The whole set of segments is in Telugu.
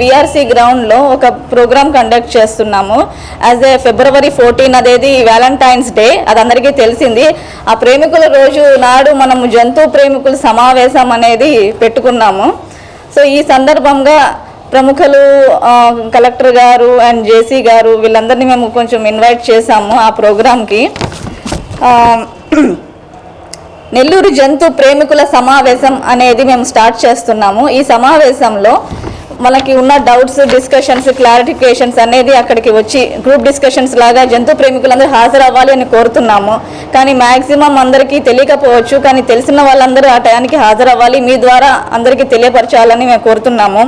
విఆర్సీ గ్రౌండ్లో ఒక ప్రోగ్రామ్ కండక్ట్ చేస్తున్నాము. యాజ్ ఏ ఫిబ్రవరి ఫోర్టీన్ అదేది వ్యాలంటైన్స్ డే అది అందరికీ తెలిసింది. ఆ ప్రేమికుల రోజు నాడు మనము జంతు ప్రేమికుల సమావేశం అనేది పెట్టుకున్నాము. సో ఈ సందర్భంగా ప్రముఖులు కలెక్టర్ గారు అండ్ జేసీ గారు వీళ్ళందరినీ మేము కొంచెం ఇన్వైట్ చేశాము ఆ ప్రోగ్రామ్కి నెల్లూరు జంతు ప్రేమికుల సమావేశం అనేది మేము స్టార్ట్ చేస్తున్నాము. ఈ సమావేశంలో మనకి ఉన్న డౌట్స్ డిస్కషన్స్ క్లారిఫికేషన్స్ అనేది అక్కడికి వచ్చి గ్రూప్ డిస్కషన్స్ లాగా జంతు ప్రేమికులందరూ హాజరవ్వాలి అని కోరుతున్నాము. కానీ మ్యాక్సిమం అందరికీ తెలియకపోవచ్చు కానీ తెలిసిన వాళ్ళందరూ ఆ టయానికి హాజరవ్వాలి మీ ద్వారా అందరికీ తెలియపరచాలని మేము కోరుతున్నాము.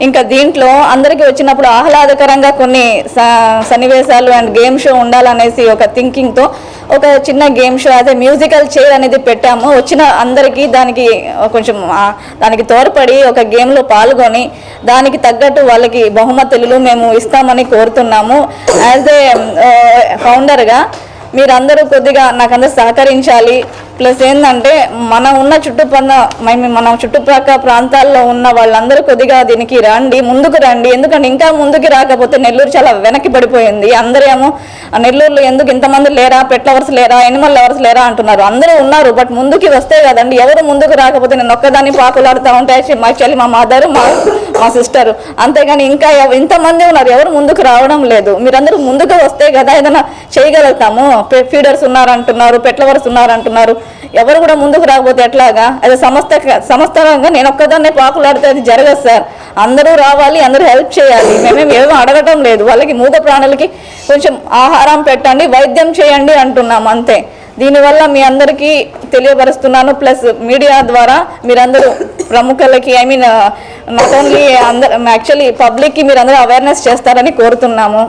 ఇంకా దీంట్లో అందరికీ వచ్చినప్పుడు ఆహ్లాదకరంగా కొన్ని స- సన్నివేశాలు అండ్ గేమ్ షో ఉండాలనేసి ఒక థింకింగ్తో ఒక చిన్న గేమ్ షో అదే మ్యూజికల్ చైర్ అనేది పెట్టాము. వచ్చిన అందరికీ దానికి కొంచెం దానికి తోడ్పడి ఒక గేమ్లో పాల్గొని దానికి తగ్గట్టు వాళ్ళకి బహుమతులు మేము ఇస్తామని కోరుతున్నాము. యాజ్ ఏ ఫౌండర్గా మీరందరూ కొద్దిగా నాకు అందరు సహకరించాలి. ప్లస్ ఏంటంటే మనం ఉన్న చుట్టుపక్కల మేము మన చుట్టుప్రక్క ప్రాంతాల్లో ఉన్న వాళ్ళందరూ కొద్దిగా దీనికి రండి ముందుకు రండి. ఎందుకంటే ఇంకా ముందుకు రాకపోతే నెల్లూరు చాలా వెనక్కి పడిపోయింది. అందరేమో నెల్లూరులో ఎందుకు ఇంతమంది లేరా? పెట్ లవర్స్ లేరా? ఎనిమల్ లవర్స్ లేరా? అంటున్నారు. అందరూ ఉన్నారు బట్ ముందుకి వస్తే కదండి. ఎవరు ముందుకు రాకపోతే నేను ఒక్కదాన్ని పాకులాడుతూ ఉంటాయి మా చెల్లి మా మదర్ మా మా సిస్టర్. అంతేగాని ఇంకా ఇంతమంది ఉన్నారు. ఎవరు ముందుకు రావడం లేదు. మీరందరూ ముందుకు వస్తే కదా ఏదైనా చేయగలుగుతాము. ఫీడర్స్ ఉన్నారంటున్నారు పెట్లవర్స్ ఉన్నారంటున్నారు. ఎవరు కూడా ముందుకు రాకపోతే ఎట్లాగా? అది సంస్థ సంస్థలంగా నేను ఒక్కదాన్నే పాకులాడితే అది జరగదు సార్. అందరూ రావాలి అందరూ హెల్ప్ చేయాలి. మేమేమి ఏమో అడగటం లేదు. వాళ్ళకి మూగ ప్రాణులకి కొంచెం ఆహారం పెట్టండి వైద్యం చేయండి అంటున్నాం అంతే. దీనివల్ల మీ అందరికీ తెలియపరుస్తున్నాను. ప్లస్ మీడియా ద్వారా మీరందరూ ప్రముఖులకి ఐ మీన్ నాట్ ఓన్లీ అందరు యాక్చువల్లీ పబ్లిక్కి మీరందరూ అవేర్నెస్ చేస్తారని కోరుతున్నాము.